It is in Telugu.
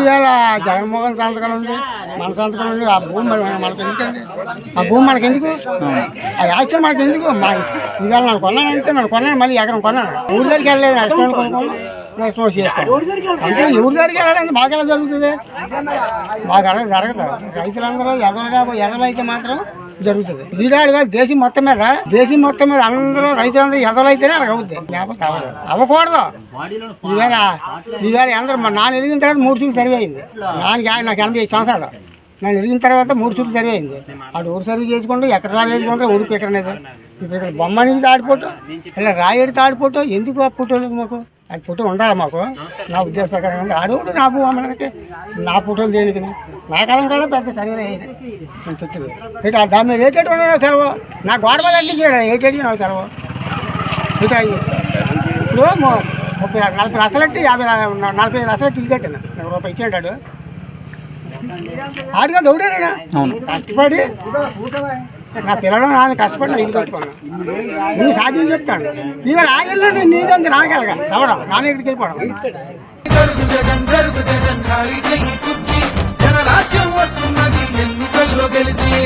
ఇవాళ జగన్మోహన్ సంతకాలు ఉంది మన సంతకాలు ఉంది. ఆ భూమి మరి మనకి ఎందుకండి? ఆ భూమి మనకి ఎందుకు? ఆ రాష్ట్రం మనకి ఎందుకు? మా ఇవాళ నన్ను కొన్నాను అంటే నన్ను కొన్నాను మళ్ళీ ఎకరం కొన్నాను. ఊరి దగ్గరికి వెళ్ళలేదు? నష్టం కొనుక్కోను నష్టం చేసుకోను అంటే ఊరి దగ్గరికి వెళ్ళడానికి మాకు ఎలా జరుగుతుంది? మాకు అలా జరగదు. రైతులందరూ ఎదలుగా ఎదలైతే మాత్రం జరుగుతుంది. వీడాడుగా దేశం మొత్తం మీద దేశం మొత్తం మీద అందరూ రైతులందరూ ఎదలైతేనే అలా అవుద్ది లేకపోతే అవ్వదు. అవ్వకూడదు. ఈవేళ ఈవేళ అందరూ మా నాన్న ఎదిగిన తర్వాత మూడు చూలు సర్వే అయింది నాన్నకి ఆయన నాకు ఎనభై ఐదు సంవత్సరాలు. నేను ఎదిగిన తర్వాత మూడు చూలు సర్వే అయింది అటు ఊరు సర్వీ చేసుకుంటూ ఎక్కడ రాజు చేసుకుంటే ఊరికి ఎక్కడ లేదు ఇప్పుడు ఇక్కడ బొమ్మ నుంచి తాడిపోటు ఇలా రాయడి తాడిపోటు ఎందుకు ఆ మాకు? అది ఫోటో ఉండాలి మాకు. నా ఉద్దేశ ప్రకారం ఆడవాడు నా భూ అమ్మడానికి నా ఫోటోలు దేనికి నా కాలం కూడా పెద్ద నేను తెచ్చింది ఇటు దాని మీద ఏటేటి ఉన్నాయో తెలవు నా గోడ మీద అంటించాడు ఏటేటి నాకు తెలవు ఇటు ఇప్పుడు ముప్పై నలభై రసలెట్టి యాభై నలభై రసలెట్టి ఇల్లు కట్టాను. నాకు రూపాయి ఇచ్చేటాడు ఆడిగా దౌడాడా కష్టపడి నా పిల్లడం నాన్న కష్టపడి ఇల్లు కట్టుకున్నాను నువ్వు సాధ్యం చెప్తాడు ఇవాళ ఆగిల్లండి నీదంత నాకెళ్ళగా చవడం నాన్న ఇక్కడికి వెళ్ళిపోవడం